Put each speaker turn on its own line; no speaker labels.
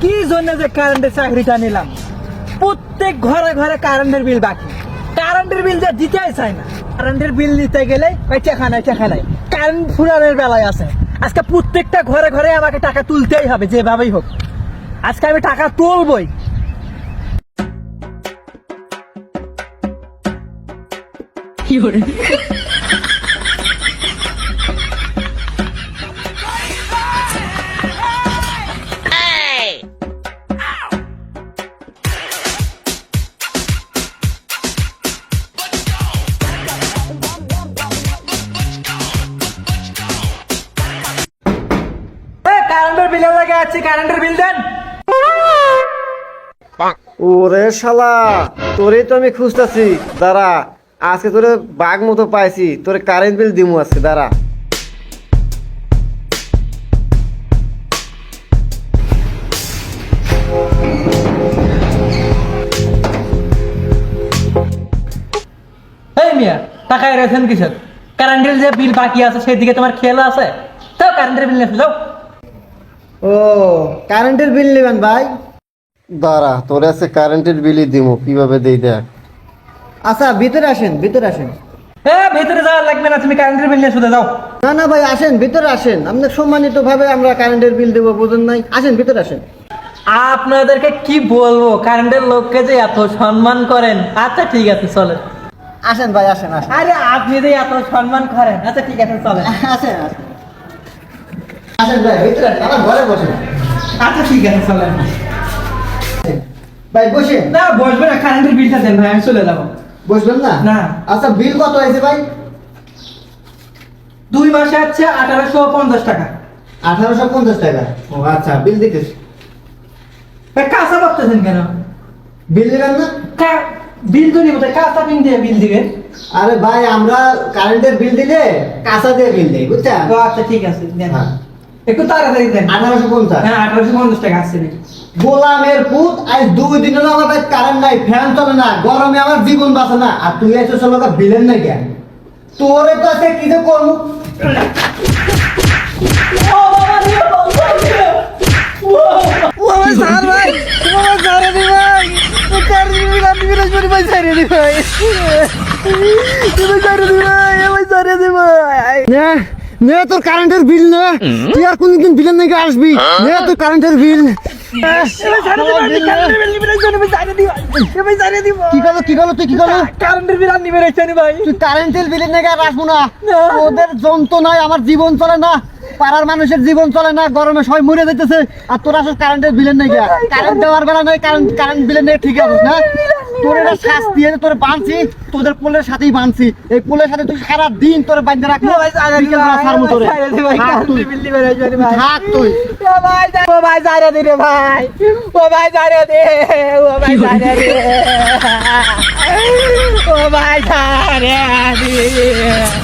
কি জন্য যে কারেন্টের চাকরিটা নিলাম? প্রত্যেক ঘরে ঘরে কারেন্টের বিল বাকি। কারেন্টের বিল যে দিতেই চায় না। কারেন্টের বিল নিতে গেলে ওই চেখা নাই চেখা নাই কারেন্ট ফুরানোর বেলায় আছে। আজকে প্রত্যেকটা ঘরে ঘরে আমাকে টাকা তুলতেই হবে যেভাবেই হোক। আজকে আমি টাকা তুলবই। এ, কারেন্টের বিল লাগে আছে কারেন্টের বিল দেন।
ওরে শালা তোরে তো আমি খুঁজতেছি। দাঁড়া আজকে তোরে বাঘ মতো পাইছি তোরে কারেন্ট বিল দিমু আজকে দাঁড়া।
মিয়া টাকা এরেছেন কিসের? কারেন্টের যে বিল বাকি আছে সেদিকে তোমার খেয়াল আছে? তো কারেন্টের বিল নিয়ে যাও।
ও কারেন্টের বিল নেবেন ভাই? দাঁড়া তোরে আজকে কারেন্টের বিলই দিমু কীভাবে দেই দেখ। আচ্ছা ভিতরে আসেন ভিতরে আসেন।
এ ভিতরে যাওয়ার লাগবে না তুমি কারেন্টের বিল নিয়ে শুধু যাও।
না না ভাই আসেন ভিতরে আসেন। আপনার সম্মানিত ভাবে আমরা কারেন্টের বিল দেবো বুঝুন নাই? আসেন ভিতরে আসেন।
আপনাদেরকে কি বলব কারেন্টের লোককে যে এত সম্মান করেন। আচ্ছা ঠিক আছে চলেন।
আসেন ভাই আসেন আসেন।
আরে আপনি যে এত সম্মান করেন আচ্ছা ঠিক আছে চলেন।
আসেন আসেন। আসেন ভাই ভিতরে আমার ঘরে বসেন
আচ্ছা ঠিক আছে চলেন।
ভাই বসেন।
না বসবে না কারেন্টের বিলটা দেন ভাই আমি চলে যাব।
বসবেন না?
না।
আচ্ছা বিল কত হয়েছে ভাই?
দুই মাসে আছে আঠারোশো পঞ্চাশ টাকা।
আঠারোশো পঞ্চাশ টাকা। ও আচ্ছা বিল দিতেছ।
ভাই কাঁচা করতেছেন কেন?
বিল দিবেন না?
কা- বিল তো নিব কাঁচা পিন দিয়ে বিল দিবেন?
আরে ভাই আমরা কারেন্টের বিল দিলে কাঁচা দিয়ে বিল দিই বুঝছেন?
ও আচ্ছা ঠিক আছে দেন।
হ্যাঁ।
একটু তাড়াতাড়ি দেন।
আঠারোশো পঞ্চাশ।
হ্যাঁ আঠারোশো পঞ্চাশ টাকা আসছে নাকি?
গোলামের পুত আজ দুই দিন হলো আমার কারেন্ট নাই ফ্যান চলে না গরমে আমার জীবন বাঁচে না। আর তুই এসে চলো বিলেন নাই কেন তোরে তো আছে কি যে করব? নে নে তোর কারেন্টের বিল নে। তুই আর কোনদিন বিলের নাকি আসবি। নে তোর কারেন্টের বিল কি করল কি করল তুই কি করল
কারেন্টের বিল আর নিবে রেখে ভাই।
তুই কারেন্টের বিলের নাকি আর আসব
না।
ওদের যন্ত্রণায় আমার জীবন চলে না। পাড়ার মানুষের জীবন চলে না গরমে সবাই মরে যাইতেছে। আর তোর আসলে কারেন্টের বিলের নাকি? কারেন্ট দেওয়ার বেলা নাই কারেন্ট কারেন্ট বিলের নাকি ঠিক আছে না? তোর এটা শাস্তি এনে তোর বাঁধছি তোদের পোলের সাথেই বাঁধছি এই পোলের সাথে তুই সারা দিন তোর বাঁধতে রাখব বিকেল বেলা ছাড়বো তোরে। থাক তুই। থাক তুই।
ও ভাই জারে দে রে ভাই। ও ভাই জারে দে ও ভাই জারে দে। ও ভাই জারে দে।